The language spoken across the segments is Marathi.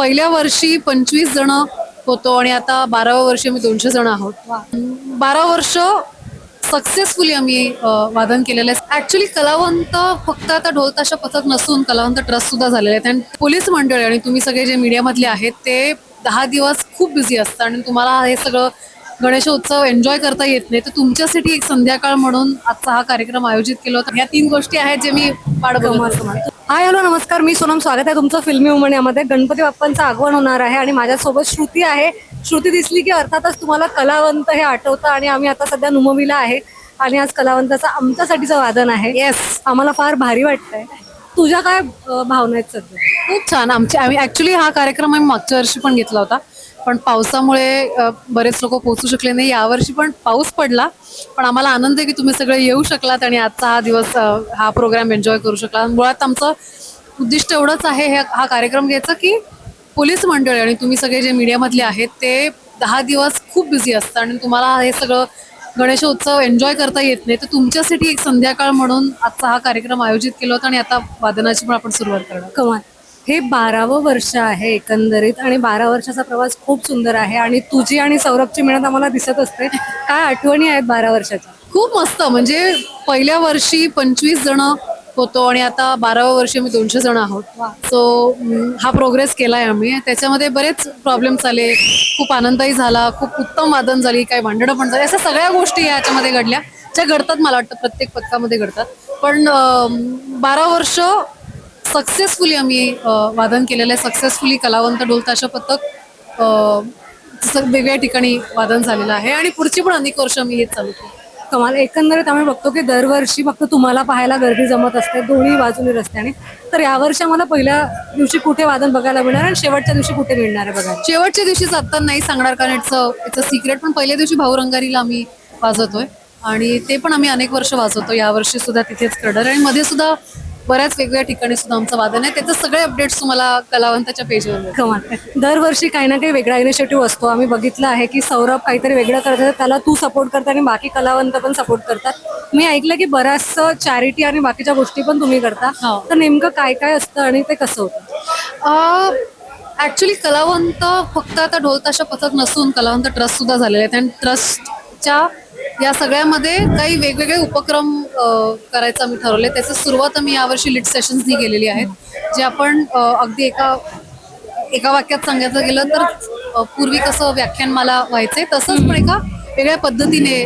पहिल्या वर्षी पंचवीस जण होतो आणि आता बाराव्या वर्षी आम्ही दोनशे जण आहोत. बारा वर्ष सक्सेसफुली आम्ही वादन केलेलं आहे. ऍक्च्युली कलावंत फक्त आता ढोल ताशा पथक नसून कलावंत ट्रस्ट सुद्धा झालेले आहेत आणि पोलीस मंडळी आणि तुम्ही सगळे जे मीडियामधले आहेत ते दहा दिवस खूप बिझी असतात आणि तुम्हाला हे सगळं गणेशोत्सव एन्जॉय करता येत नाही. तर तुमच्यासाठी एक संध्याकाळ म्हणून आजचा हा कार्यक्रम आयोजित केला होता. ह्या तीन गोष्टी आहेत जे मी कमाल. हाय हॅलो नमस्कार. मी सोनम स्वागत आहे तुमचं फिल्मी वुमन यामध्ये. गणपती बाप्पांचं आगमन होणार आहे आणि माझ्यासोबत श्रुती आहे. श्रुती दिसली की अर्थातच तुम्हाला कलावंत हे आठवतं आणि आम्ही आता सध्या नुमवीला आहे. आणि आज कलावंताचं आमच्यासाठीचं वादन आहे. येस आम्हाला फार भारी वाटतंय. तुझ्या काय भावना आहेत सध्या? खूप छान. आमचे आम्ही ऍक्च्युली हा कार्यक्रम आम्ही मागच्या वर्षी पण घेतला होता. पण पावसामुळे अ, बरेच लोक पोहोचू शकले नाही. यावर्षी पण पाऊस पडला. पण आम्हाला आनंद आहे की तुम्ही सगळे येऊ शकलात आणि आजचा हा दिवस अ, हा प्रोग्राम एन्जॉय करू शकला मुळात आमचं उद्दिष्ट एवढंच आहे हे हा कार्यक्रम घ्यायचं की पोलीस मंडळी आणि तुम्ही सगळे जे मीडियामधले आहेत ते दहा दिवस खूप बिझी असतात आणि तुम्हाला हे सगळं गणेशोत्सव एन्जॉय करता येत नाही. तर तुमच्यासाठी एक संध्याकाळ म्हणून आजचा हा कार्यक्रम आयोजित केला होता आणि आता वादनाची पण आपण सुरुवात करणार कमाल. हे बारावं वर्ष आहे एकंदरीत आणि बारा वर्षाचा प्रवास खूप सुंदर आहे आणि तुझी आणि सौरभची मिळत आम्हाला दिसत असते. काय आठवणी आहेत बारा वर्षाच्या? खूप मस्त. म्हणजे पहिल्या वर्षी पंचवीस जण होतो आणि आता बाराव्या वर्षी आम्ही दोनशे जण आहोत. सो हा प्रोग्रेस केलाय आम्ही. त्याच्यामध्ये बरेच प्रॉब्लेम्स आले खूप आनंदही झाला. खूप उत्तम वादन झाली. काही भांडणं पण झाली. अशा सगळ्या गोष्टी याच्यामध्ये घडल्या. ज्या घडतात मला वाटतं प्रत्येक पथकामध्ये घडतात. पण बारा वर्ष सक्सेसफुली आम्ही वादन केलेलं आहे. सक्सेसफुली कलावंत ढोल ताशा पथक वेगळ्या ठिकाणी वादन झालेलं आहे. आणि पुढची पण अनेक वर्ष आम्ही हेच चालू करू कमाल. एकंदरीत आम्ही बघतो की दरवर्षी फक्त तुम्हाला पाहायला गर्दी जमत असते दोन्ही बाजूनी रस्त्याने तर यावर्षी आम्हाला पहिल्या दिवशी कुठे वादन बघायला मिळणार आणि शेवटच्या दिवशी कुठे मिळणार आहे बघायला? शेवटच्या दिवशीच आता नाही सांगणार कारण इट्स इट्स अ सिक्रेट पण पहिल्या दिवशी भाऊ रंगारीला आम्ही वाजवतोय. आणि ते पण आम्ही अनेक वर्ष वाजवतो. यावर्षी सुद्धा तिथेच कडर आणि मध्ये सुद्धा बऱ्याच वेगवेगळ्या ठिकाणी सुद्धा आमचं वादन आहे. त्याचे सगळे अपडेट्स तुम्हाला कलावंताच्या पेजवर. कमाल. दरवर्षी काही ना काही वेगळा इनिशिएटिव्ह असतो. आम्ही बघितलं आहे की सौरभ काहीतरी वेगळं करतात त्याला तू सपोर्ट करता आणि बाकी कलावंत पण सपोर्ट करतात. मी ऐकलं की बऱ्याचसं चॅरिटी आणि बाकीच्या गोष्टी पण तुम्ही करता. हो. तर नेमकं काय काय असतं आणि ते कसं होतं? ऍक्च्युली कलावंत फक्त आता ढोल ताशा पथक नसून कलावंत ट्रस्ट सुद्धा झालेले आहेत. आणि ट्रस्टच्या या सगळ्यामध्ये काही वेगवेगळे उपक्रम करायचं आम्ही ठरवले त्याची सुरुवात आम्ही यावर्षी लिट सेशन्सनी केलेली आहेत जे आपण अगदी एका एका वाक्यात सांगायचं गेलं तर पूर्वी कसं व्याख्यानमाला व्हायचंय तसंच पण एका वेगळ्या पद्धतीने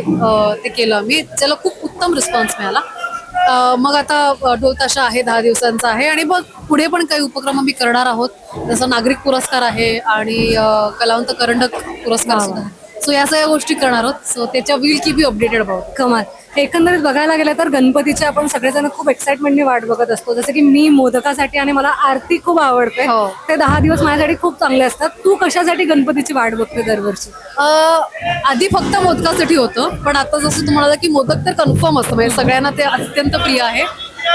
ते केलं आम्ही त्याला खूप उत्तम रिस्पॉन्स मिळाला. मग आता अ, ढोल ताशा आहे दहा दिवसांचा आहे आणि मग पुढे पण काही उपक्रम आम्ही करणार आहोत. जसं नागरिक पुरस्कार आहे आणि कलावंत करंडक पुरस्कार सुद्धा आहे. सो या सगळ्या गोष्टी करणार आहोत. सो त्याच्या will keep you updated about कमाल. एकंदरीत बघायला गेलं तर गणपतीचे आपण सगळेजण खूप एक्साइटमेंटने वाट बघत असतो. जसं की मी मोदकासाठी आणि मला आरती खूप आवडते. हो. ते दहा दिवस माझ्यासाठी खूप चांगले असतात. तू कशासाठी गणपतीची वाट बघते दरवर्षी? आधी फक्त मोदकासाठी होतं. पण आता जसं तुम्हाला की मोदक तर कन्फर्म असतं. म्हणजे सगळ्यांना ते अत्यंत प्रिय आहे.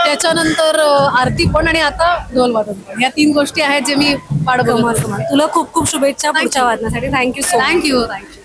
त्याच्यानंतर आरती पण आणि आता ढोल वादन पण. या तीन गोष्टी आहेत जे मी कमाल बघत तुला खूप खूप शुभेच्छा पुढच्या वादनासाठी. Thank you so thank you thank you